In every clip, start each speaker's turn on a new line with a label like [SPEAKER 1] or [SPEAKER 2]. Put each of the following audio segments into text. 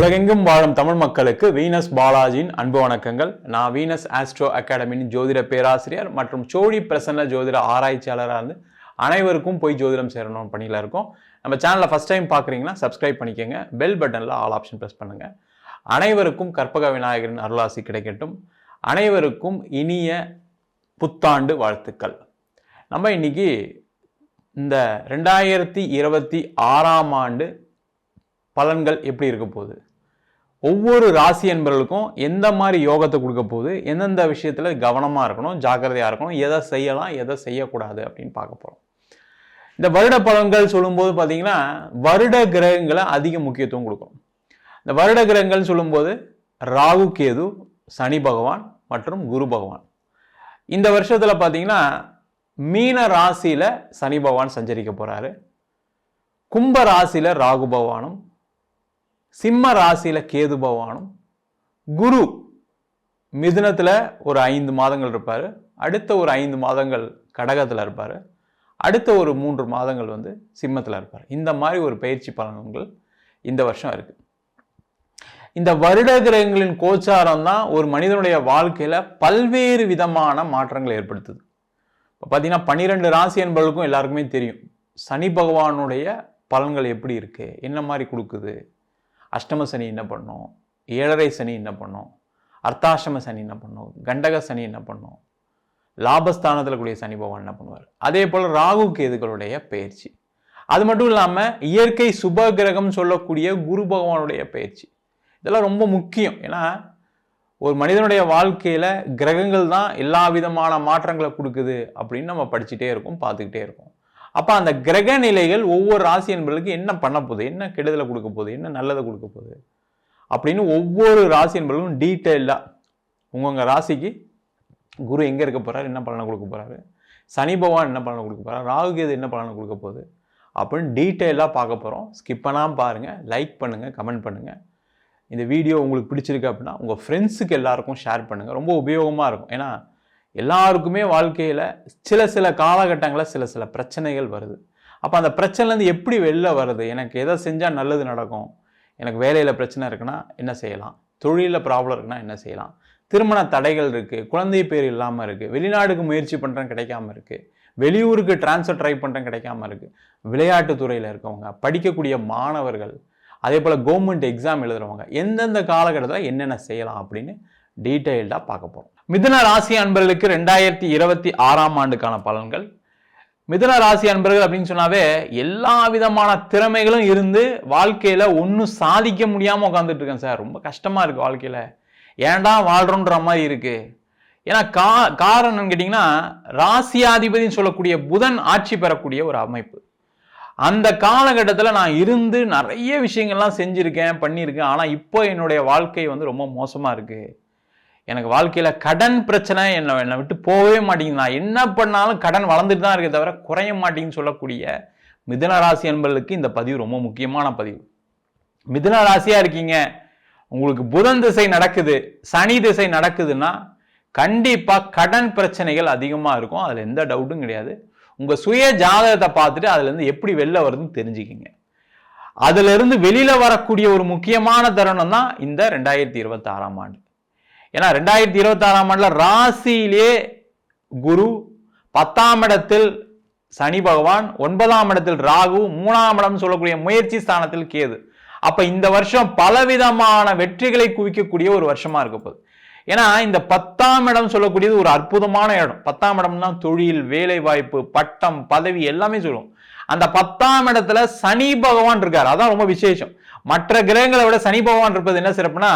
[SPEAKER 1] உலகெங்கும் வாழும் தமிழ் மக்களுக்கு வீனஸ் பாலாஜியின் அன்பு வணக்கங்கள். நான் வீனஸ் ஆஸ்ட்ரோ அகாடமியின் ஜோதிட பேராசிரியர் மற்றும் சோழி பிரசன்ன ஜோதிட ஆராய்ச்சியாளராக இருந்து அனைவருக்கும் போய் ஜோதிடம் சேரணும் பணியில் இருக்கோம். நம்ம சேனலில் ஃபஸ்ட் டைம் பார்க்குறீங்கன்னா சப்ஸ்கிரைப் பண்ணிக்கோங்க. பெல் பட்டனில் ஆல் ஆப்ஷன் ப்ரெஸ் பண்ணுங்கள் அனைவருக்கும் கற்பக விநாயகரின் அருளாசி கிடைக்கட்டும். அனைவருக்கும் இனிய புத்தாண்டு வாழ்த்துக்கள். நம்ம இன்னைக்கு இந்த ரெண்டாயிரத்தி இருபத்தி ஆறாம் ஆண்டு பலன்கள் எப்படி இருக்க போகுது? ஒவ்வொரு ராசி என்பவர்களுக்கும் எந்த மாதிரி யோகத்தை கொடுக்க போகுது எந்தெந்த விஷயத்தில் கவனமாக இருக்கணும் ஜாக்கிரதையாக இருக்கணும் எதை செய்யலாம் எதை செய்யக்கூடாது அப்படின்னு பார்க்க போகிறோம் இந்த வருட பலன்கள் சொல்லும்போது பார்த்தீங்கன்னா வருட கிரகங்களை அதிக முக்கியத்துவம் கொடுக்கும். இந்த வருட கிரகங்கள் சொல்லும்போது ராகு கேது சனி பகவான் மற்றும் குரு பகவான். இந்த வருஷத்தில் பார்த்தீங்கன்னா மீன ராசியில் சனி பகவான் சஞ்சரிக்க போகிறாரு கும்ப ராசியில் ராகு பகவானும் சிம்ம ராசியில் கேது பகவானும் குரு மிதுனத்தில் ஒரு ஐந்து மாதங்கள் இருப்பார். அடுத்த ஒரு ஐந்து மாதங்கள் கடகத்தில் இருப்பார். அடுத்த ஒரு மூன்று மாதங்கள் வந்து சிம்மத்தில் இருப்பார். இந்த மாதிரி ஒரு பயிற்சி பலன்கள் இந்த வருஷம் இருக்குது இந்த வருட கிரகங்களின் கோச்சாரம் தான் ஒரு மனிதனுடைய வாழ்க்கையில் பல்வேறு விதமான மாற்றங்களை ஏற்படுத்துது. இப்போ பார்த்தீங்கன்னா பன்னிரெண்டு ராசி என்பவர்களுக்கும் எல்லாருக்குமே தெரியும். சனி பகவானுடைய பலன்கள் எப்படி இருக்குது என்ன மாதிரி கொடுக்குது? அஷ்டம சனி என்ன பண்ணும்? ஏழரை சனி என்ன பண்ணும்? அர்த்தாஷ்டம சனி என்ன பண்ணும்? கண்டக சனி என்ன பண்ணும்? லாபஸ்தானத்தில் கூடிய சனி பகவான் என்ன பண்ணுவார்? அதே போல் ராகு கேதுகளுடைய பயிற்சி. அது மட்டும் இல்லாமல் இயற்கை சுப கிரகம் சொல்லக்கூடிய குரு பகவானுடைய பயிற்சி. இதெல்லாம் ரொம்ப முக்கியம். ஏன்னா ஒரு மனிதனுடைய வாழ்க்கையில் கிரகங்கள் தான் எல்லா விதமான மாற்றங்களை கொடுக்குது அப்படின்னு நம்ம படிச்சுட்டே இருக்கோம் பார்த்துக்கிட்டே இருக்கோம். அப்போ அந்த கிரக நிலைகள் ஒவ்வொரு ராசி என்பர்களுக்கு என்ன பண்ண போகுது? என்ன கெடுதலை கொடுக்க போகுது? என்ன நல்லதை கொடுக்க போகுது? அப்படின்னு ஒவ்வொரு ராசி என்பர்களும் டீட்டெயிலாக உங்கவுங்க ராசிக்கு குரு எங்கே இருக்க போகிறார் என்ன பலனை கொடுக்க போகிறாரு சனி பகவான் என்ன பலனை கொடுக்க போகிறார் ராகு கேது என்ன பலனை கொடுக்க போகுது? அப்படின்னு டீட்டெயிலாக பார்க்க போகிறோம் ஸ்கிப் பண்ணாமல் பாருங்கள் லைக் பண்ணுங்கள் கமெண்ட் பண்ணுங்கள் இந்த வீடியோ உங்களுக்கு பிடிச்சிருக்கு அப்படின்னா உங்கள் ஃப்ரெண்ட்ஸுக்கு எல்லாருக்கும் ஷேர் பண்ணுங்கள் ரொம்ப உபயோகமாக இருக்கும். ஏன்னா எல்லாருக்குமே வாழ்க்கையில் சில சில காலகட்டங்களில் சில சில பிரச்சனைகள் வருது. அப்போ அந்த பிரச்சனைலேருந்து எப்படி வெளில வருது எனக்கு எதை செஞ்சால் நல்லது நடக்கும்? எனக்கு வேலையில் பிரச்சனை இருக்குன்னா என்ன செய்யலாம்? தொழிலில் ப்ராப்ளம் இருக்குன்னா என்ன செய்யலாம்? திருமண தடைகள் இருக்குது குழந்தை பேர் இல்லாமல் இருக்குது வெளிநாடுக்கு முயற்சி பண்ணுறேன் கிடைக்காம இருக்குது வெளியூருக்கு டிரான்ஸ்ஃபர் ட்ரை பண்ணுறேன் கிடைக்காம இருக்குது விளையாட்டுத்துறையில் இருக்கவங்க படிக்கக்கூடிய மாணவர்கள் அதே போல் கவர்மெண்ட் எக்ஸாம் எழுதுறவங்க எந்தெந்த காலகட்டத்தில் என்னென்ன செய்யலாம் அப்படின்னு டீட்டெயில்டாக பார்க்க போகிறோம் மிதுன ராசி அன்பர்களுக்கு ரெண்டாயிரத்தி இருபத்தி ஆறாம் ஆண்டுக்கான பலன்கள். மிதுன ராசி அன்பர்கள் அப்படின்னு சொன்னாவே எல்லா விதமான திறமைகளும் இருந்து வாழ்க்கையில் ஒன்றும் சாதிக்க முடியாமல் உட்காந்துட்டு இருக்கேன் சார். ரொம்ப கஷ்டமாக இருக்குது வாழ்க்கையில். ஏன்டா வாழ்கிறோன்ற மாதிரி இருக்குது ஏன்னா கா காரணம் கேட்டிங்கன்னா ராசியாதிபதினு சொல்லக்கூடிய புதன் ஆட்சி பெறக்கூடிய ஒரு அமைப்பு. அந்த காலகட்டத்தில் நான் இருந்து நிறைய விஷயங்கள்லாம் செஞ்சுருக்கேன் பண்ணியிருக்கேன் ஆனால் இப்போ என்னுடைய வாழ்க்கை வந்து ரொம்ப மோசமாக இருக்குது எனக்கு வாழ்க்கையில் கடன் பிரச்சனை என்னை என்னை விட்டு போகவே மாட்டேங்குது. நான் என்ன பண்ணாலும் கடன் வளர்ந்துட்டு தான் இருக்கே தவிர குறைய மாட்டேங்குன்னு சொல்லக்கூடிய மிதுன ராசி என்பர்களுக்கு இந்த பதிவு ரொம்ப முக்கியமான பதிவு. மிதுன ராசியாக இருக்கீங்க. உங்களுக்கு புதன் திசை நடக்குது சனி திசை நடக்குதுன்னா கண்டிப்பாக கடன் பிரச்சனைகள் அதிகமாக இருக்கும். அதில் எந்த டவுட்டும் கிடையாது. உங்கள் சுய ஜாதகத்தை பார்த்துட்டு அதுலேருந்து எப்படி வெளில வருதுன்னு தெரிஞ்சுக்கிங்க. அதுலேருந்து வெளியில் வரக்கூடிய ஒரு முக்கியமான தருணம் தான் இந்த ரெண்டாயிரத்தி இருபத்தாறாம் ஆண்டு. ஏன்னா ரெண்டாயிரத்தி இருபத்தி ஆறாம் ஆண்டில் ராசியிலே குரு பத்தாம் இடத்தில் சனி பகவான் ஒன்பதாம் இடத்தில் ராகு மூணாம் இடம் சொல்லக்கூடிய முயற்சி ஸ்தானத்தில் கேது. அப்ப இந்த வருஷம் பலவிதமான வெற்றிகளை குவிக்கக்கூடிய ஒரு வருஷமா இருக்க போகுது. ஏன்னா இந்த பத்தாம் இடம் சொல்லக்கூடியது ஒரு அற்புதமான இடம். பத்தாம் இடம்னா தொழில் வேலை வாய்ப்பு பட்டம் பதவி எல்லாமே சொல்லுவோம். அந்த பத்தாம் இடத்துல சனி பகவான் இருக்கார். அதான் ரொம்ப விசேஷம். மற்ற கிரகங்களை விட சனி பகவான் இருப்பது என்ன சிறப்புனா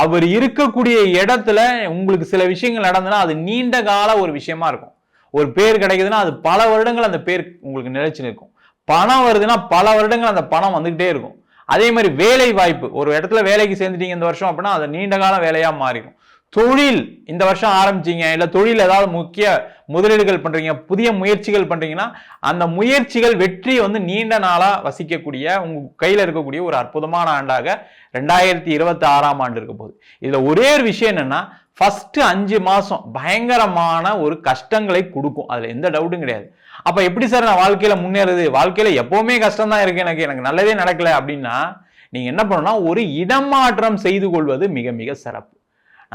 [SPEAKER 1] அவர் இருக்கக்கூடிய இடத்துல உங்களுக்கு சில விஷயங்கள் நடந்ததுன்னா அது நீண்ட கால ஒரு விஷயமா இருக்கும். ஒரு பேர் கிடைக்குதுன்னா அது பல வருடங்கள் அந்த பேர் உங்களுக்கு நிலைச்சு நிற்கும். பணம் வருதுன்னா பல வருடங்கள் அந்த பணம் வந்துகிட்டே இருக்கும். அதே மாதிரி வேலை வாய்ப்பு. ஒரு இடத்துல வேலைக்கு சேர்ந்துட்டீங்க இந்த வருஷம் அப்படின்னா அது நீண்ட கால வேலையா மாறிடும். தொழில் இந்த வருஷம் ஆரம்பிச்சீங்க இல்லை தொழில் ஏதாவது முக்கிய முதலீடுகள் பண்றீங்க புதிய முயற்சிகள் பண்றீங்கன்னா அந்த முயற்சிகள் வெற்றி வந்து நீண்ட நாளா வசிக்கக்கூடிய உங்க கையில இருக்கக்கூடிய ஒரு அற்புதமான ஆண்டாக ரெண்டாயிரத்தி இருபத்தி ஆறாம் ஆண்டு இருக்க போகுது. இதுல ஒரே ஒரு விஷயம் என்னன்னா ஃபர்ஸ்ட் அஞ்சு மாசம் பயங்கரமான ஒரு கஷ்டங்களை கொடுக்கும். அதுல எந்த டவுட்டும் கிடையாது. அப்ப எப்படி சார் நான் வாழ்க்கையில முன்னேறுது வாழ்க்கையில எப்பவுமே கஷ்டம் தான் இருக்கு எனக்கு. எனக்கு நல்லதே நடக்கல அப்படின்னா நீங்கள் என்ன பண்ணணும்னா ஒரு இடமாற்றம் செய்து கொள்வது மிக மிக சிறப்பு.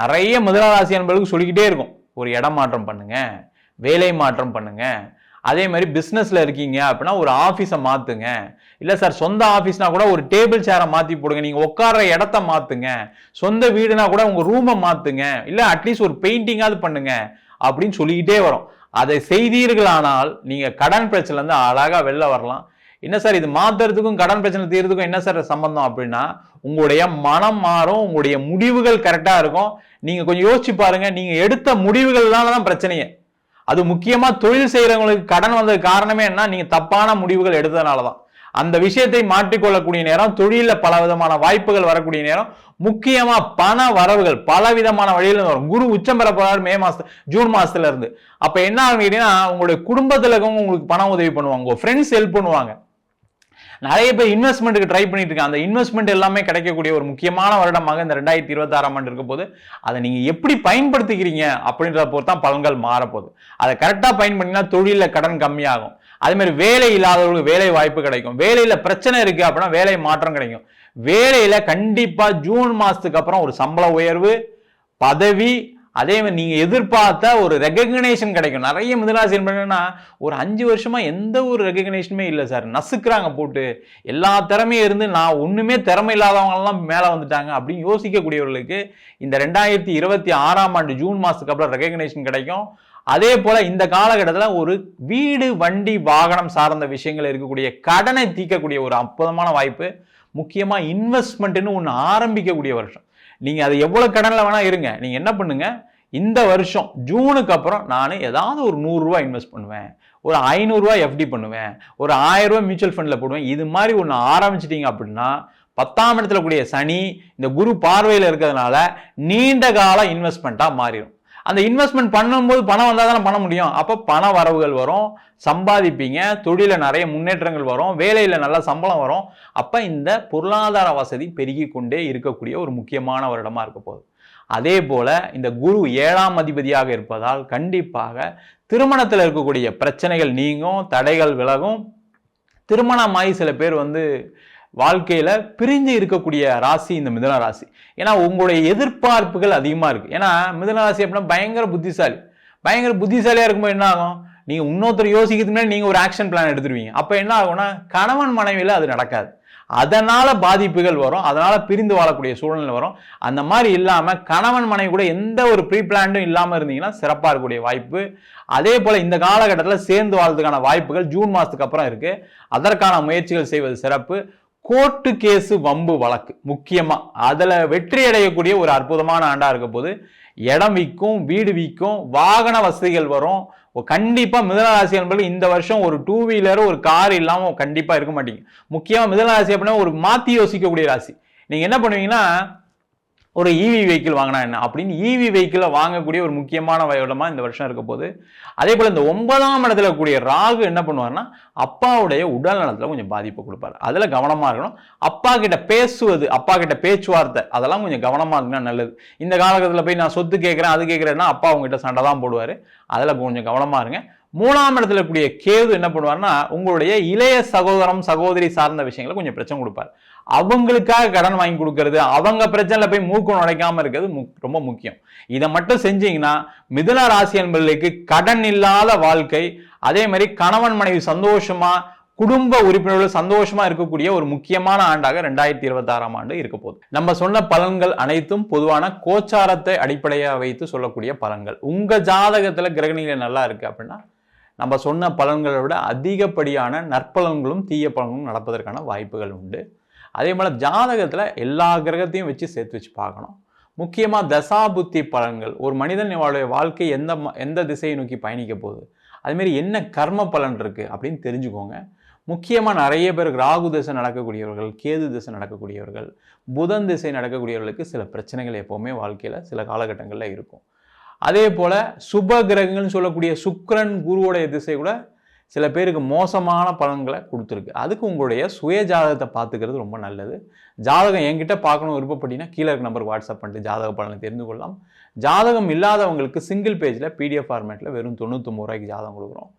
[SPEAKER 1] நிறைய முதலாராசி அன்பர்களுக்கு சொல்லிக்கிட்டே இருக்கும். ஒரு இடம் மாற்றம் பண்ணுங்க வேலை மாற்றம் பண்ணுங்க. அதே மாதிரி பிஸ்னஸில் இருக்கீங்க அப்படின்னா ஒரு ஆஃபீஸை மாற்றுங்க இல்லை சார் சொந்த ஆஃபீஸ்னா கூட ஒரு டேபிள் சேரை மாற்றி போடுங்க. நீங்கள் உட்கார்ற இடத்த மாற்றுங்க சொந்த வீடுனா கூட உங்கள் ரூமை மாற்றுங்க இல்லை அட்லீஸ்ட் ஒரு பெயிண்டிங்காவது பண்ணுங்க அப்படின்னு சொல்லிக்கிட்டே வரும். அதை செய்தீர்களானால் நீங்கள் கடன் பிரச்சனைலேருந்து அழகாக வெளில வரலாம். என்ன சார் இது மாத்துறதுக்கும் கடன் பிரச்சனை தீர்றதுக்கும் என்ன சார் சம்பந்தம் அப்படின்னா உங்களுடைய மனம் மாறும் உங்களுடைய முடிவுகள் கரெக்டாக இருக்கும். நீங்கள் கொஞ்சம் யோசிச்சு பாருங்கள் நீங்கள் எடுத்த முடிவுகள்னால தான் பிரச்சனையே. அது முக்கியமாக தொழில் செய்கிறவங்களுக்கு கடன் வந்தது காரணமே என்ன? நீங்கள் தப்பான முடிவுகள் எடுத்ததுனால தான். அந்த விஷயத்தை மாற்றிக்கொள்ளக்கூடிய நேரம் தொழிலில் பல விதமான வாய்ப்புகள் வரக்கூடிய நேரம் முக்கியமாக பண வரவுகள் பல விதமான வழியில வரும். குரு உச்சம் பெற போறாரு மே மாதம் ஜூன் மாசத்துல இருந்து. என்ன ஆகும் கேட்டீங்கன்னா உங்களுடைய குடும்பத்தில் இருக்கவங்க உங்களுக்கு பண உதவி பண்ணுவாங்க உங்கள் ஃப்ரெண்ட்ஸ் ஹெல்ப் பண்ணுவாங்க. நிறைய பேர் இன்வெஸ்ட்மெண்ட்டுக்கு ட்ரை பண்ணிட்டு இருக்காங்க. அந்த இன்வெஸ்ட்மெண்ட் எல்லாமே கிடைக்கக்கூடிய ஒரு முக்கியமான வருடமாக இந்த ரெண்டாயிரத்தி இருபத்தாறாம் ஆண்டு இருக்க போது அதை நீங்க எப்படி பயன்படுத்திக்கிறீங்க அப்படின்றத பொறுத்து தான் பலன்கள் மாறப்போகுது. அதை கரெக்டாக பயன்படுத்தினா தொழிலில் கடன் கம்மியாகும். அதே மாதிரி வேலை இல்லாதவர்களுக்கு வேலை வாய்ப்பு கிடைக்கும். வேலையில் பிரச்சனை இருக்கு அப்படின்னா வேலை மாற்றம் கிடைக்கும். வேலையில கண்டிப்பா ஜூன் மாசத்துக்கு அப்புறம் ஒரு சம்பள உயர்வு பதவி அதே மாதிரி நீங்கள் எதிர்பார்த்த ஒரு ரெகக்னேஷன் கிடைக்கும். நிறைய முதலாசி என்னன்னா ஒரு அஞ்சு வருஷமாக எந்த ஒரு ரெகக்னேஷனுமே இல்லை சார். நசுக்கிறாங்க போட்டு எல்லா திறமையும் இருந்து நான் ஒன்றுமே திறமை இல்லாதவங்கலாம் மேலே வந்துட்டாங்க அப்படின்னு யோசிக்கக்கூடியவர்களுக்கு இந்த ரெண்டாயிரத்தி இருபத்தி ஆறாம் ஆண்டு ஜூன் மாதத்துக்கு அப்புறம் ரெகக்னேஷன் கிடைக்கும். அதே போல் இந்த காலகட்டத்தில் ஒரு வீடு வண்டி வாகனம் சார்ந்த விஷயங்கள் இருக்கக்கூடிய கடனை தீர்க்கக்கூடிய ஒரு அற்புதமான வாய்ப்பு. முக்கியமாக இன்வெஸ்ட்மெண்ட்டுன்னு ஒன்று ஆரம்பிக்கக்கூடிய வருஷம். நீங்க அது எவ்வளவு கடனில் வேணா இருங்க. நீங்க என்ன பண்ணுங்க? இந்த வருஷம் ஜூனுக்கு அப்புறம் நான் ஏதாவது ஒரு நூறுரூவா இன்வெஸ்ட் பண்ணுவேன். ஒரு ஐநூறுரூவா எஃப்டி பண்ணுவேன். ஒரு ஆயிரரூவா மியூச்சுவல் ஃபண்டில் போடுவேன். இது மாதிரி ஒன்று ஆரம்பிச்சிட்டீங்க அப்படின்னா பத்தாம் இடத்துல கூடிய சனி இந்த குரு பார்வையில் இருக்கிறதுனால நீண்ட கால இன்வெஸ்ட்மெண்ட்டாக மாறிடும் அந்த இன்வெஸ்ட்மெண்ட் பண்ணும்போது பணம் வந்தால் தானே பண்ண முடியும். அப்போ பண வரவுகள் வரும் சம்பாதிப்பீங்க தொழிலில் நிறைய முன்னேற்றங்கள் வரும் வேலையில் நல்ல சம்பளம் வரும். அப்போ இந்த பொருளாதார வசதி பெருகி கொண்டே இருக்கக்கூடிய ஒரு முக்கியமான வருடமாக இருக்க போகுது. அதே போல இந்த குரு ஏழாம் அதிபதியாக இருப்பதால் கண்டிப்பாக திருமணத்தில் இருக்கக்கூடிய பிரச்சனைகள் நீங்கும் தடைகள் விலகும். திருமணமாகி சில பேர் வந்து வாழ்க்கையில் பிரிஞ்சு இருக்கக்கூடிய ராசி இந்த மிதன ராசி. ஏன்னா உங்களுடைய எதிர்பார்ப்புகள் அதிகமாக இருக்குது ஏன்னா மிதன ராசி அப்படின்னா பயங்கர புத்திசாலி. பயங்கர புத்திசாலியாக இருக்கும்போது என்ன ஆகும்? நீங்கள் இன்னொருத்தர் யோசிக்கிறதுக்கு முன்னாடி நீங்கள் ஒரு ஆக்ஷன் பிளான் எடுத்துருவீங்க. அப்போ என்ன ஆகும்னா கணவன் மனைவியில் அது நடக்காது. அதனால் பாதிப்புகள் வரும். அதனால் பிரிந்து வாழக்கூடிய சூழ்நிலை வரும். அந்த மாதிரி இல்லாமல் கணவன் மனைவி கூட எந்த ஒரு ப்ரீ பிளான்டும் இல்லாமல் இருந்தீங்கன்னா சிறப்பாக இருக்கக்கூடிய வாய்ப்பு. அதே போல் இந்த காலகட்டத்தில் சேர்ந்து வாழ்றதுக்கான வாய்ப்புகள் ஜூன் மாதத்துக்கு அப்புறம் இருக்குது அதற்கான முயற்சிகள் செய்வது சிறப்பு. கோர்ட்டு கேஸு வம்பு வழக்கு. முக்கியமாக அதில் வெற்றி அடையக்கூடிய ஒரு அற்புதமான ஆண்டாக இருக்க போது இடம் விற்கும் வீடு விற்கும் வாகன வசதிகள் வரும். கண்டிப்பாக மிதனராசி என்பது இந்த வருஷம் ஒரு டூ வீலர் ஒரு கார் இல்லாமல் கண்டிப்பாக இருக்க மாட்டீங்க. முக்கியமாக மிதனராசி அப்படின்னா ஒரு மாற்றி யோசிக்கக்கூடிய ராசி. நீங்கள் என்ன பண்ணுவீங்கன்னா ஒரு இவி வெஹிக்கிள் வாங்கினா என்ன? அப்படின்னு இவி வெஹிக்கிளை வாங்கக்கூடிய ஒரு முக்கியமான வயோடமாக இந்த வருஷம் இருக்க போது அதே போல் இந்த ஒன்பதாம் இடத்துல கூடிய ராகு என்ன பண்ணுவார்னா அப்பாவுடைய உடல் நலத்தில் கொஞ்சம் பாதிப்பு கொடுப்பாரு. அதில் கவனமாக இருக்கணும். அப்பா கிட்ட பேசுவது அப்பா கிட்ட பேச்சுவார்த்தை அதெல்லாம் கொஞ்சம் கவனமாக இருக்குன்னா நல்லது. இந்த காலகட்டத்தில் போய் நான் சொத்து கேட்குறேன் அது கேட்குறேன்னா அப்பா உங்ககிட்ட சண்டை தான் போடுவார். அதில் கொஞ்சம் கவனமாக இருங்க. மூணாம் இடத்துல கூடிய கேது என்ன பண்ணுவார்னா உங்களுடைய இளைய சகோதரம் சகோதரி சார்ந்த விஷயங்களை கொஞ்சம் பிரச்சனை கொடுப்பார். அவங்களுக்காக கடன் வாங்கி கொடுக்கறது அவங்க பிரச்சனையில் போய் மூக்கு நுழைக்காமல் இருக்கிறது ரொம்ப முக்கியம். இதை மட்டும் செஞ்சீங்கன்னா மிதுன ராசி என்பர்களுக்கு கடன் இல்லாத வாழ்க்கை அதே மாதிரி கணவன் மனைவி சந்தோஷமா குடும்ப உறுப்பினர்கள் சந்தோஷமா இருக்கக்கூடிய ஒரு முக்கியமான ஆண்டாக ரெண்டாயிரத்தி இருபத்தி ஆறாம் ஆண்டு இருக்க போகுது. நம்ம சொன்ன பலன்கள் அனைத்தும் பொதுவான கோச்சாரத்தை அடிப்படையாக வைத்து சொல்லக்கூடிய பலன்கள். உங்க ஜாதகத்துல கிரகணிகள் நல்லா இருக்கு அப்படின்னா நம்ம சொன்ன பலன்களை விட அதிகப்படியான நற்பலன்களும் தீய பலன்களும் நடப்பதற்கான வாய்ப்புகள் உண்டு. அதே போல் ஜாதகத்தில் எல்லா கிரகத்தையும் வச்சு சேர்த்து வச்சு பார்க்கணும். முக்கியமாக தசாபுத்தி பலன்கள் ஒரு மனிதனுடைய வாழ்க்கை எந்த எந்த திசையை நோக்கி பயணிக்க போகுது அதுமாரி என்ன கர்ம பலன் இருக்குது அப்படின்னு தெரிஞ்சுக்கோங்க. முக்கியமாக நிறைய பேர் ராகு திசை நடக்கக்கூடியவர்கள் கேது திசை நடக்கக்கூடியவர்கள் புதன் திசை நடக்கக்கூடியவர்களுக்கு சில பிரச்சனைகள் எப்போவுமே வாழ்க்கையில் சில காலகட்டங்களில் இருக்கும். அதே போல் சுப கிரகங்கள்னு சொல்லக்கூடிய சுக்கரன் குருவோடைய திசை கூட சில பேருக்கு மோசமான பலன்களை கொடுத்துருக்கு. அதுக்கு உங்களுடைய சுய ஜாதகத்தை பார்த்துக்கிறது ரொம்ப நல்லது. ஜாதகம் என்கிட்ட பார்க்கணும் விருப்பப்பட்டீங்கன்னா கீழே இருக்க நம்பருக்கு வாட்ஸ்அப் பண்ணிட்டு ஜாதக பலனை தெரிந்து கொள்ளலாம். ஜாதகம் இல்லாதவங்களுக்கு சிங்கிள் பேஜில் பிடிஎஃப் ஃபார்மேட்டில் வெறும் தொண்ணூற்றொம்பது ரூபாய்க்கு ஜாதகம் கொடுக்குறோம்.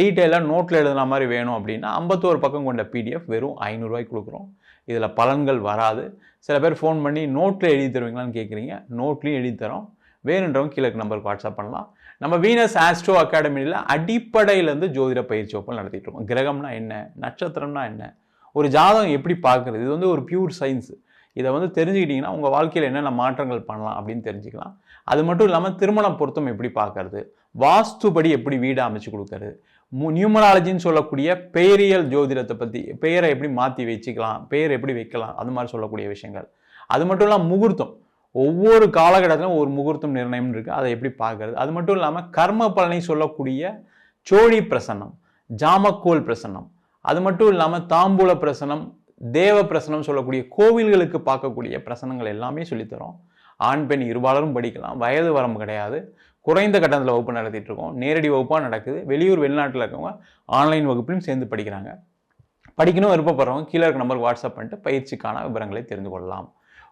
[SPEAKER 1] டீட்டெயிலாக நோட்டில் எழுதுன மாதிரி வேணும் அப்படின்னா ஐம்பத்தோரு பக்கம் கொண்ட பிடிஎஃப் வெறும் ஐநூறுரூவாய்க்கு கொடுக்குறோம். இதில் பலன்கள் வராது. சில பேர் ஃபோன் பண்ணி நோட்டில் எழுதி தருவீங்களான்னு கேட்குறீங்க நோட்லேயும் எழுதி தரோம் வேணுன்றவங்க கீழே நம்பருக்கு வாட்ஸ்அப் பண்ணலாம். நம்ம வீனஸ் ஆஸ்ட்ரோ அகாடமியில் அடிப்படையிலேருந்து ஜோதிட பயிற்சி வகுப்புகள் நடத்திட்டு இருக்கோம். கிரகம்னா என்ன? நட்சத்திரம்னா என்ன? ஒரு ஜாதகம் எப்படி பார்க்குறது? இது வந்து ஒரு பியூர் சயின்ஸ் இதை வந்து தெரிஞ்சுக்கிட்டிங்கன்னா உங்கள் வாழ்க்கையில் என்னென்ன மாற்றங்கள் பண்ணலாம் அப்படின்னு தெரிஞ்சுக்கலாம். அது மட்டும் இல்லாமல் திருமணம் பொருத்தம் எப்படி பார்க்கறது? வாஸ்துபடி எப்படி வீடு அமைச்சு கொடுக்கறது? நியூமராலஜின்னு சொல்லக்கூடிய பெயரியல் ஜோதிடத்தை பற்றி பெயரை எப்படி மாற்றி வச்சுக்கலாம் பெயர் எப்படி வைக்கலாம் அது மாதிரி சொல்லக்கூடிய விஷயங்கள். அது மட்டும் இல்லாமல் முகூர்த்தம். ஒவ்வொரு காலகட்டத்திலும் ஒரு முகூர்த்தம் நிர்ணயம் இருக்குது அதை எப்படி பார்க்கறது? அது மட்டும் இல்லாமல் கர்ம பலனை சொல்லக்கூடிய சோழி பிரசன்னம் ஜாமக்கோல் பிரசன்னம் அது மட்டும் இல்லாமல் தாம்பூல பிரசனம் தேவ பிரசனம் சொல்லக்கூடிய கோவில்களுக்கு பார்க்கக்கூடிய பிரசனங்கள் எல்லாமே சொல்லித்தரோம். ஆண் பெண் இருபாலரும் படிக்கலாம். வயது வரம்பு கிடையாது. குறைந்த கட்டணத்தில் வகுப்பு நடத்திட்டு இருக்கோம். நேரடி வகுப்பாக நடக்குது. வெளியூர் வெளிநாட்டில் இருக்கவங்க ஆன்லைன் வகுப்புலையும் சேர்ந்து படிக்கிறாங்க. படிக்கணும் விருப்பப்படுறவங்க கீழே இருக்க நம்பருக்கு வாட்ஸ்அப் பண்ணிட்டு பயிற்சிக்கான விவரங்களை தெரிந்து கொள்ளலாம்.